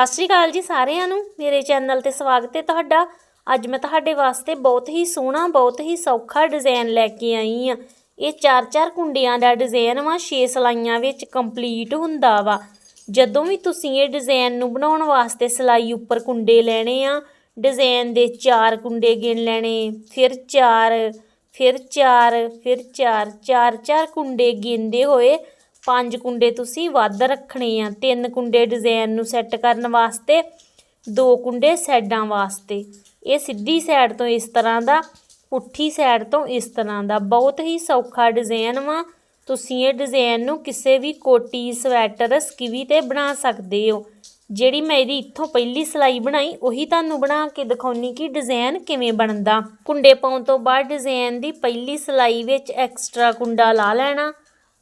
ਸਤਿ ਸ਼੍ਰੀ ਅਕਾਲ ਜੀ ਸਾਰਿਆਂ ਨੂੰ। ਮੇਰੇ ਚੈਨਲ ਤੇ ਸਵਾਗਤ ਹੈ ਤੁਹਾਡਾ। ਅੱਜ ਮੈਂ ਤੁਹਾਡੇ ਵਾਸਤੇ ਬਹੁਤ ਹੀ ਸੋਹਣਾ, ਬਹੁਤ ਹੀ ਸੌਖਾ ਡਿਜ਼ਾਈਨ ਲੈ ਕੇ ਆਈ ਆ ਇਹ ਚਾਰ ਚਾਰ ਕੁੰਡਿਆਂ ਦਾ ਡਿਜ਼ਾਈਨ ਵਾ 6 ਸਲਾਈਆਂ ਵਿੱਚ ਕੰਪਲੀਟ ਹੁੰਦਾ ਵਾ। ਜਦੋਂ ਵੀ ਤੁਸੀਂ ਇਹ ਡਿਜ਼ਾਈਨ ਨੂੰ ਬਣਾਉਣ ਵਾਸਤੇ ਸਲਾਈ ਉੱਪਰ ਕੁੰਡੇ ਲੈਣੇ ਆ, ਡਿਜ਼ਾਈਨ ਦੇ ਚਾਰ ਕੁੰਡੇ ਗਿਣ ਲੈਣੇ, ਫਿਰ ਚਾਰ ਫਿਰ ਚਾਰ ਫਿਰ ਚਾਰ ਚਾਰ ਚਾਰ ਕੁੰਡੇ ਗਿਣਦੇ ਹੋਏ ਪੰਜ ਕੁੰਡੇ ਤੁਸੀਂ ਵੱਧ ਰੱਖਣੇ ਆ। ਤਿੰਨ ਕੁੰਡੇ ਡਿਜ਼ਾਈਨ ਨੂੰ ਸੈੱਟ ਕਰਨ ਵਾਸਤੇ, ਦੋ ਕੁੰਡੇ ਸਾਈਡਾਂ ਵਾਸਤੇ। ਇਹ ਸਿੱਧੀ ਸਾਈਡ ਤੋਂ ਇਸ ਤਰ੍ਹਾਂ ਦਾ, ਪੁੱਠੀ ਸਾਈਡ ਤੋਂ ਇਸ ਤਰ੍ਹਾਂ ਦਾ। ਬਹੁਤ ਹੀ ਸੌਖਾ ਡਿਜ਼ਾਈਨ ਵਾ। ਤੁਸੀਂ ਇਹ ਡਿਜ਼ਾਈਨ ਨੂੰ ਕਿਸੇ ਵੀ ਕੋਟੀ, ਸਵੈਟਰ, ਸਕਿਵੀ ਤੇ ਬਣਾ ਸਕਦੇ ਹੋ। ਜਿਹੜੀ ਮੈਂ ਇਹਦੀ ਇੱਥੋਂ ਪਹਿਲੀ ਸਲਾਈ ਬਣਾਈ, ਉਹੀ ਤੁਹਾਨੂੰ ਬਣਾ ਕੇ ਦਿਖਾਉਣੀ ਕਿ ਡਿਜ਼ਾਈਨ ਕਿਵੇਂ ਬਣਦਾ। ਕੁੰਡੇ ਪਾਉਣ ਤੋਂ ਬਾਅਦ ਡਿਜ਼ਾਈਨ ਦੀ ਪਹਿਲੀ ਸਲਾਈ ਵਿੱਚ ਐਕਸਟਰਾ ਕੁੰਡਾ ਲਾ ਲੈਣਾ।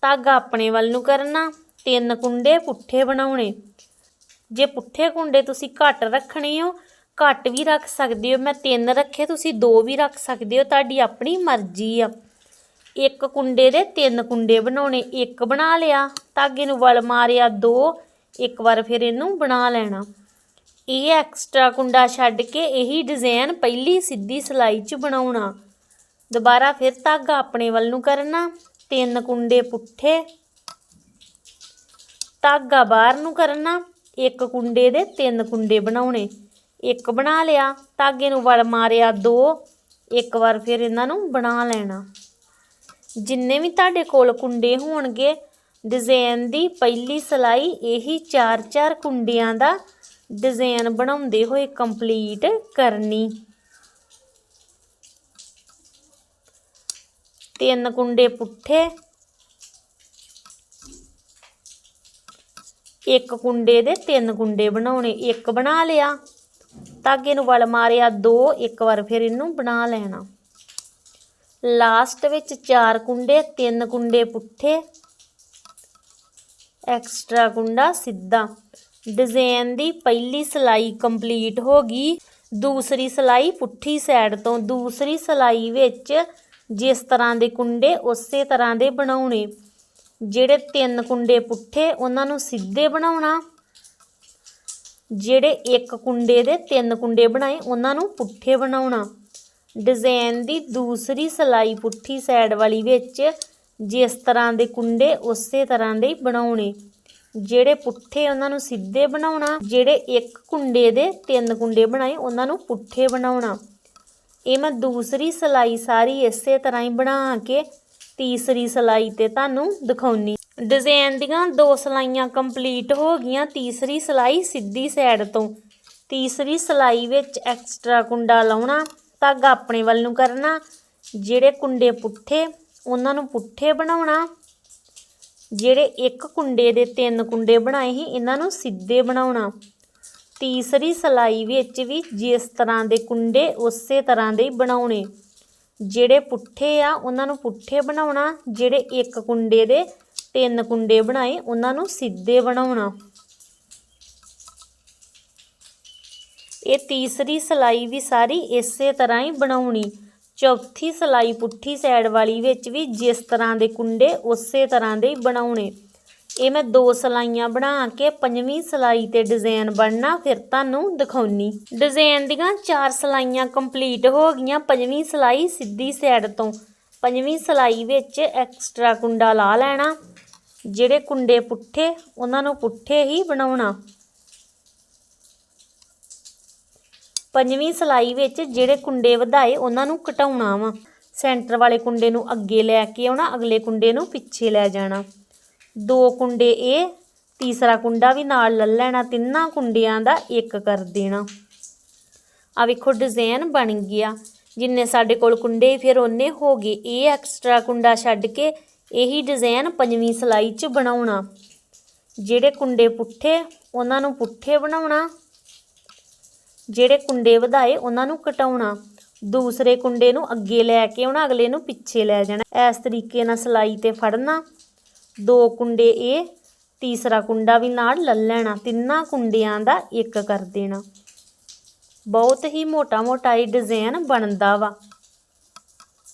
ਧਾਗਾ ਆਪਣੇ ਵੱਲ ਨੂੰ ਕਰਨਾ, ਤਿੰਨ ਕੁੰਡੇ ਪੁੱਠੇ ਬਣਾਉਣੇ। ਜੇ ਪੁੱਠੇ ਕੁੰਡੇ ਤੁਸੀਂ ਘੱਟ ਰੱਖਣੇ ਹੋ, ਘੱਟ ਵੀ ਰੱਖ ਸਕਦੇ ਹੋ। ਮੈਂ ਤਿੰਨ ਰੱਖੇ, ਤੁਸੀਂ ਦੋ ਵੀ ਰੱਖ ਸਕਦੇ ਹੋ। ਤੁਹਾਡੀ ਆਪਣੀ ਮਰਜ਼ੀ ਆ। ਇੱਕ ਕੁੰਡੇ ਦੇ ਤਿੰਨ ਕੁੰਡੇ ਬਣਾਉਣੇ। ਇੱਕ ਬਣਾ ਲਿਆ, ਧਾਗੇ ਨੂੰ ਵਲ ਮਾਰਿਆ ਦੋ, ਇੱਕ ਵਾਰ ਫਿਰ ਇਹਨੂੰ ਬਣਾ ਲੈਣਾ। ਇਹ ਐਕਸਟਰਾ ਕੁੰਡਾ ਛੱਡ ਕੇ ਇਹੀ ਡਿਜ਼ਾਈਨ ਪਹਿਲੀ ਸਿੱਧੀ ਸਲਾਈ 'ਚ ਬਣਾਉਣਾ। ਦੁਬਾਰਾ ਫਿਰ ਧਾਗਾ ਆਪਣੇ ਵੱਲ ਨੂੰ ਕਰਨਾ। ਤਿੰਨ ਕੁੰਡੇ ਪੁੱਠੇ। ਧਾਗਾ ਬਾਹਰ ਨੂੰ ਕਰਨਾ, ਇੱਕ ਕੁੰਡੇ ਦੇ ਤਿੰਨ ਕੁੰਡੇ ਬਣਾਉਣੇ। ਇੱਕ ਬਣਾ ਲਿਆ, ਧਾਗੇ ਨੂੰ ਵਲ ਮਾਰਿਆ ਦੋ, ਇੱਕ ਵਾਰ ਫਿਰ ਇਹਨਾਂ ਨੂੰ ਬਣਾ ਲੈਣਾ। ਜਿੰਨੇ ਵੀ ਤੁਹਾਡੇ ਕੋਲ ਕੁੰਡੇ ਹੋਣਗੇ, ਡਿਜ਼ਾਈਨ ਦੀ ਪਹਿਲੀ ਸਲਾਈ ਇਹੀ ਚਾਰ ਚਾਰ ਕੁੰਡਿਆਂ ਦਾ ਡਿਜ਼ਾਈਨ ਬਣਾਉਂਦੇ ਹੋਏ ਕੰਪਲੀਟ ਕਰਨੀ। ਤਿੰਨ ਕੁੰਡੇ ਪੁੱਠੇ। ਇੱਕ ਕੁੰਡੇ ਦੇ ਤਿੰਨ ਕੁੰਡੇ ਬਣਾਉਣੇ, ਇੱਕ ਬਣਾ ਲਿਆ। ਧਾਗੇ ਨੂੰ ਵਲ ਮਾਰਿਆ ਦੋ, ਇੱਕ ਵਾਰ ਫਿਰ ਇਹਨੂੰ ਬਣਾ ਲੈਣਾ। ਲਾਸਟ ਵਿੱਚ ਚਾਰ ਕੁੰਡੇ, ਤਿੰਨ ਕੁੰਡੇ ਪੁੱਠੇ। ਐਕਸਟਰਾ ਕੁੰਡਾ ਸਿੱਧਾ। ਡਿਜ਼ਾਈਨ ਦੀ ਪਹਿਲੀ ਸਲਾਈ ਕੰਪਲੀਟ ਹੋ ਗਈ। ਦੂਸਰੀ ਸਲਾਈ ਪੁੱਠੀ ਸਾਈਡ ਤੋਂ, ਦੂਸਰੀ ਸਲਾਈ ਵਿੱਚ ਜਿਸ ਤਰ੍ਹਾਂ ਦੇ ਕੁੰਡੇ, ਉਸੇ ਤਰ੍ਹਾਂ ਦੇ ਬਣਾਉਣੇ। ਜਿਹੜੇ ਤਿੰਨ ਕੁੰਡੇ ਪੁੱਠੇ, ਉਹਨਾਂ ਨੂੰ ਸਿੱਧੇ ਬਣਾਉਣਾ। ਜਿਹੜੇ ਇੱਕ ਕੁੰਡੇ ਦੇ ਤਿੰਨ ਕੁੰਡੇ ਬਣਾਏ, ਉਹਨਾਂ ਨੂੰ ਪੁੱਠੇ ਬਣਾਉਣਾ। ਡਿਜ਼ਾਈਨ ਦੀ ਦੂਸਰੀ ਸਲਾਈ ਪੁੱਠੀ ਸਾਈਡ ਵਾਲੀ ਵਿੱਚ ਜਿਸ ਤਰ੍ਹਾਂ ਦੇ ਕੁੰਡੇ, ਉਸੇ ਤਰ੍ਹਾਂ ਦੇ ਬਣਾਉਣੇ। ਜਿਹੜੇ ਪੁੱਠੇ, ਉਹਨਾਂ ਨੂੰ ਸਿੱਧੇ ਬਣਾਉਣਾ। ਜਿਹੜੇ ਇੱਕ ਕੁੰਡੇ ਦੇ ਤਿੰਨ ਕੁੰਡੇ ਬਣਾਏ, ਉਹਨਾਂ ਨੂੰ ਪੁੱਠੇ ਬਣਾਉਣਾ। ਇਹ ਮੈਂ ਦੂਸਰੀ ਸਲਾਈ ਸਾਰੀ ਇਸੇ ਤਰ੍ਹਾਂ ਹੀ ਬਣਾ ਕੇ ਤੀਸਰੀ ਸਲਾਈ ਤੇ ਤੁਹਾਨੂੰ ਦਿਖਾਉਣੀ। ਡਿਜ਼ਾਈਨ ਦੀਆਂ ਦੋ ਸਲਾਈਆਂ ਕੰਪਲੀਟ ਹੋ ਗਈਆਂ, ਤੀਸਰੀ ਸਲਾਈ ਸਿੱਧੀ ਸਾਈਡ ਤੋਂ। ਤੀਸਰੀ ਸਲਾਈ ਵਿੱਚ ਐਕਸਟਰਾ ਕੁੰਡਾ ਲਾਉਣਾ, ਧਾਗਾ ਆਪਣੇ ਵੱਲ ਨੂੰ ਕਰਨਾ, ਜਿਹੜੇ ਕੁੰਡੇ ਪੁੱਠੇ, ਉਹਨਾਂ ਨੂੰ ਪੁੱਠੇ ਬਣਾਉਣਾ। ਜਿਹੜੇ ਇੱਕ ਕੁੰਡੇ ਦੇ ਤਿੰਨ ਕੁੰਡੇ ਬਣਾਏ ਸੀ, ਇਹਨਾਂ ਨੂੰ ਸਿੱਧੇ ਬਣਾਉਣਾ। ਤੀਸਰੀ ਸਲਾਈ ਵਿੱਚ ਵੀ ਜਿਸ ਤਰ੍ਹਾਂ ਦੇ ਕੁੰਡੇ ਉਸੇ ਤਰ੍ਹਾਂ ਦੇ ਹੀ ਬਣਾਉਣੇ। ਜਿਹੜੇ ਪੁੱਠੇ ਆ, ਉਹਨਾਂ ਨੂੰ ਪੁੱਠੇ ਬਣਾਉਣਾ, ਜਿਹੜੇ ਇੱਕ ਕੁੰਡੇ ਦੇ ਤਿੰਨ ਕੁੰਡੇ ਬਣਾਏ, ਉਹਨਾਂ ਨੂੰ ਸਿੱਧੇ ਬਣਾਉਣਾ। ਇਹ ਤੀਸਰੀ ਸਲਾਈ ਵੀ ਸਾਰੀ ਇਸੇ ਤਰ੍ਹਾਂ ਹੀ ਬਣਾਉਣੀ। ਚੌਥੀ ਸਲਾਈ ਪੁੱਠੀ ਸਾਈਡ ਵਾਲੀ ਵਿੱਚ ਵੀ ਜਿਸ ਤਰ੍ਹਾਂ ਦੇ ਕੁੰਡੇ, ਉਸੇ ਤਰ੍ਹਾਂ ਦੇ ਹੀ ਬਣਾਉਣੇ। ਇਹ ਮੈਂ ਦੋ ਸਲਾਈਆਂ ਬਣਾ ਕੇ ਪੰਜਵੀਂ ਸਲਾਈ ਤੇ ਡਿਜ਼ਾਈਨ ਬਣਨਾ, ਫਿਰ ਤੁਹਾਨੂੰ ਦਿਖਾਉਣੀ। ਡਿਜ਼ਾਈਨ ਦੀਆਂ ਚਾਰ ਸਲਾਈਆਂ ਕੰਪਲੀਟ ਹੋ ਗਈਆਂ, ਪੰਜਵੀਂ ਸਲਾਈ ਸਿੱਧੀ ਸਾਈਡ ਤੋਂ। ਪੰਜਵੀਂ ਸਲਾਈ ਵਿੱਚ ਐਕਸਟਰਾ ਕੁੰਡਾ ਲਾ ਲੈਣਾ, ਜਿਹੜੇ ਕੁੰਡੇ ਪੁੱਠੇ, ਉਹਨਾਂ ਨੂੰ ਪੁੱਠੇ ਹੀ ਬਣਾਉਣਾ। ਪੰਜਵੀਂ ਸਲਾਈ ਵਿੱਚ ਜਿਹੜੇ ਕੁੰਡੇ ਵਧਾਏ, ਉਹਨਾਂ ਨੂੰ ਘਟਾਉਣਾ ਵਾ। ਸੈਂਟਰ ਵਾਲੇ ਕੁੰਡੇ ਨੂੰ ਅੱਗੇ ਲੈ ਕੇ ਆਉਣਾ, ਅਗਲੇ ਕੁੰਡੇ ਨੂੰ ਪਿੱਛੇ ਲੈ ਜਾਣਾ। ਦੋ ਕੁੰਡੇ ਇਹ ਤੀਸਰਾ ਕੁੰਡਾ ਵੀ ਨਾਲ ਲੈ ਲੈਣਾ, ਤਿੰਨਾਂ ਕੁੰਡਿਆਂ ਦਾ ਇੱਕ ਕਰ ਦੇਣਾ। ਆ ਵੇਖੋ ਡਿਜ਼ਾਈਨ ਬਣ ਗਿਆ। ਜਿੰਨੇ ਸਾਡੇ ਕੋਲ ਕੁੰਡੇ ਫਿਰ ਉਹਨੇ ਹੋ ਗਏ। ਇਹ ਐਕਸਟਰਾ ਕੁੰਡਾ ਛੱਡ ਕੇ ਇਹੀ ਡਿਜ਼ਾਈਨ ਪੰਜਵੀਂ ਸਲਾਈ 'ਚ ਬਣਾਉਣਾ। ਜਿਹੜੇ ਕੁੰਡੇ ਪੁੱਠੇ, ਉਹਨਾਂ ਨੂੰ ਪੁੱਠੇ ਬਣਾਉਣਾ। ਜਿਹੜੇ ਕੁੰਡੇ ਵਧਾਏ, ਉਹਨਾਂ ਨੂੰ ਘਟਾਉਣਾ। ਦੂਸਰੇ ਕੁੰਡੇ ਨੂੰ ਅੱਗੇ ਲੈ ਕੇ ਆਉਣਾ, ਅਗਲੇ ਨੂੰ ਪਿੱਛੇ ਲੈ ਜਾਣਾ। ਇਸ ਤਰੀਕੇ ਨਾਲ ਸਲਾਈ ਤੇ ਫੜਨਾ। ਦੋ ਕੁੰਡੇ ਇਹ, ਤੀਸਰਾ ਕੁੰਡਾ ਵੀ ਨਾਲ ਲੈ ਲੈਣਾ। ਤਿੰਨਾਂ ਕੁੰਡਿਆਂ ਦਾ ਇੱਕ ਕਰ ਦੇਣਾ। ਬਹੁਤ ਹੀ ਮੋਟਾ ਮੋਟਾ ਇਹ ਡਿਜ਼ਾਈਨ ਬਣਦਾ ਵਾ।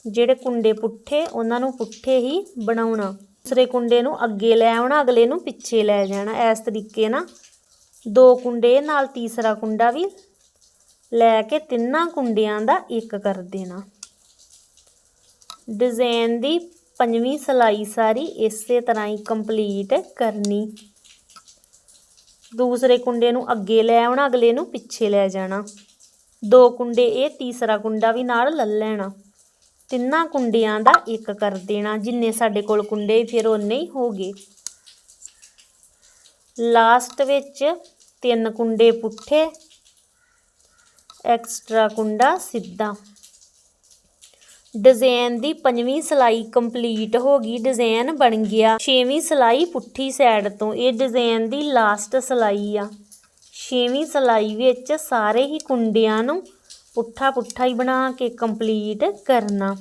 ਜਿਹੜੇ ਕੁੰਡੇ ਪੁੱਠੇ, ਉਹਨਾਂ ਨੂੰ ਪੁੱਠੇ ਹੀ ਬਣਾਉਣਾ। ਦੂਸਰੇ ਕੁੰਡੇ ਨੂੰ ਅੱਗੇ ਲੈ ਆਉਣਾ, ਅਗਲੇ ਨੂੰ ਪਿੱਛੇ ਲੈ ਜਾਣਾ। ਇਸ ਤਰੀਕੇ ਨਾਲ ਦੋ ਕੁੰਡੇ ਨਾਲ ਤੀਸਰਾ ਕੁੰਡਾ ਵੀ ਲੈ ਕੇ ਤਿੰਨਾਂ ਕੁੰਡਿਆਂ ਦਾ ਇੱਕ ਕਰ ਦੇਣਾ। ਡਿਜ਼ਾਈਨ ਦੀ ਪੰਜਵੀਂ ਸਲਾਈ ਸਾਰੀ ਇਸੇ ਤਰ੍ਹਾਂ ਹੀ ਕੰਪਲੀਟ ਕਰਨੀ। ਦੂਸਰੇ ਕੁੰਡੇ ਨੂੰ ਅੱਗੇ ਲੈ ਆਉਣਾ, ਅਗਲੇ ਨੂੰ ਪਿੱਛੇ ਲੈ ਜਾਣਾ। ਦੋ ਕੁੰਡੇ ਇਹ, ਤੀਸਰਾ ਕੁੰਡਾ ਵੀ ਨਾਲ ਲੈ ਲੈਣਾ। ਤਿੰਨਾਂ ਕੁੰਡਿਆਂ ਦਾ ਇੱਕ ਕਰ ਦੇਣਾ, ਜਿੰਨੇ ਸਾਡੇ ਕੋਲ ਕੁੰਡੇ ਫਿਰ ਉਨੇ ਹੀ ਹੋ ਗਏ। ਲਾਸਟ ਵਿੱਚ ਤਿੰਨ ਕੁੰਡੇ ਪੁੱਠੇ, ਐਕਸਟਰਾ ਕੁੰਡਾ ਸਿੱਧਾ। ਡਿਜ਼ਾਈਨ ਦੀ ਪੰਜਵੀਂ ਸਲਾਈ ਕੰਪਲੀਟ ਹੋ ਗਈ, ਡਿਜ਼ਾਈਨ ਬਣ ਗਿਆ। ਛੇਵੀਂ ਸਲਾਈ ਪੁੱਠੀ ਸਾਈਡ ਤੋਂ, ਇਹ ਡਿਜ਼ਾਈਨ ਦੀ ਲਾਸਟ ਸਲਾਈ ਆ। ਛੇਵੀਂ ਸਲਾਈ ਵਿੱਚ ਸਾਰੇ ਹੀ ਕੁੰਡਿਆਂ ਨੂੰ ਪੁੱਠਾ ਪੁੱਠਾ ਹੀ ਬਣਾ ਕੇ ਕੰਪਲੀਟ ਕਰਨਾ।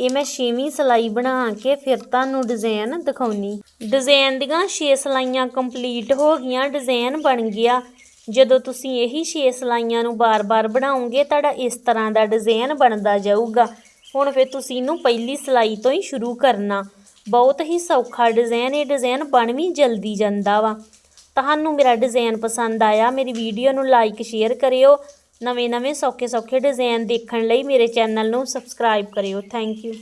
ਇਹ ਮੈਂ ਛੇਵੀਂ ਸਲਾਈ ਬਣਾ ਕੇ ਫਿਰ ਤੁਹਾਨੂੰ ਡਿਜ਼ਾਈਨ ਦਿਖਾਉਣੀ। ਡਿਜ਼ਾਈਨ ਦੀਆਂ 6 ਸਲਾਈਆਂ ਕੰਪਲੀਟ ਹੋ ਗਈਆਂ, ਡਿਜ਼ਾਈਨ ਬਣ ਗਿਆ। ਜਦੋਂ ਤੁਸੀਂ ਇਹੀ 6 ਸਲਾਈਆਂ ਨੂੰ ਬਾਰ-ਬਾਰ ਬਣਾਉਂਗੇ, ਤੁਹਾਡਾ ਇਸ ਤਰ੍ਹਾਂ ਦਾ ਡਿਜ਼ਾਈਨ ਬਣਦਾ ਜਾਊਗਾ। ਹੁਣ ਫਿਰ ਤੁਸੀਂ ਇਹਨੂੰ ਪਹਿਲੀ ਸਲਾਈ ਤੋਂ ਹੀ ਸ਼ੁਰੂ ਕਰਨਾ। ਬਹੁਤ ਹੀ ਸੌਖਾ ਡਿਜ਼ਾਈਨ ਇਹ ਡਿਜ਼ਾਈਨ ਬਣ ਵੀ ਜਲਦੀ ਜਾਂਦਾ ਵਾ। ਤੁਹਾਨੂੰ ਮੇਰਾ ਡਿਜ਼ਾਈਨ ਪਸੰਦ ਆਇਆ, ਮੇਰੀ ਵੀਡੀਓ ਨੂੰ ਲਾਈਕ ਸ਼ੇਅਰ ਕਰਿਓ। ਨਵੇਂ ਨਵੇਂ ਸੌਖੇ ਸੌਖੇ ਡਿਜ਼ਾਈਨ ਦੇਖਣ ਲਈ ਮੇਰੇ ਚੈਨਲ ਨੂੰ ਸਬਸਕ੍ਰਾਈਬ ਕਰਿਓ। Thank you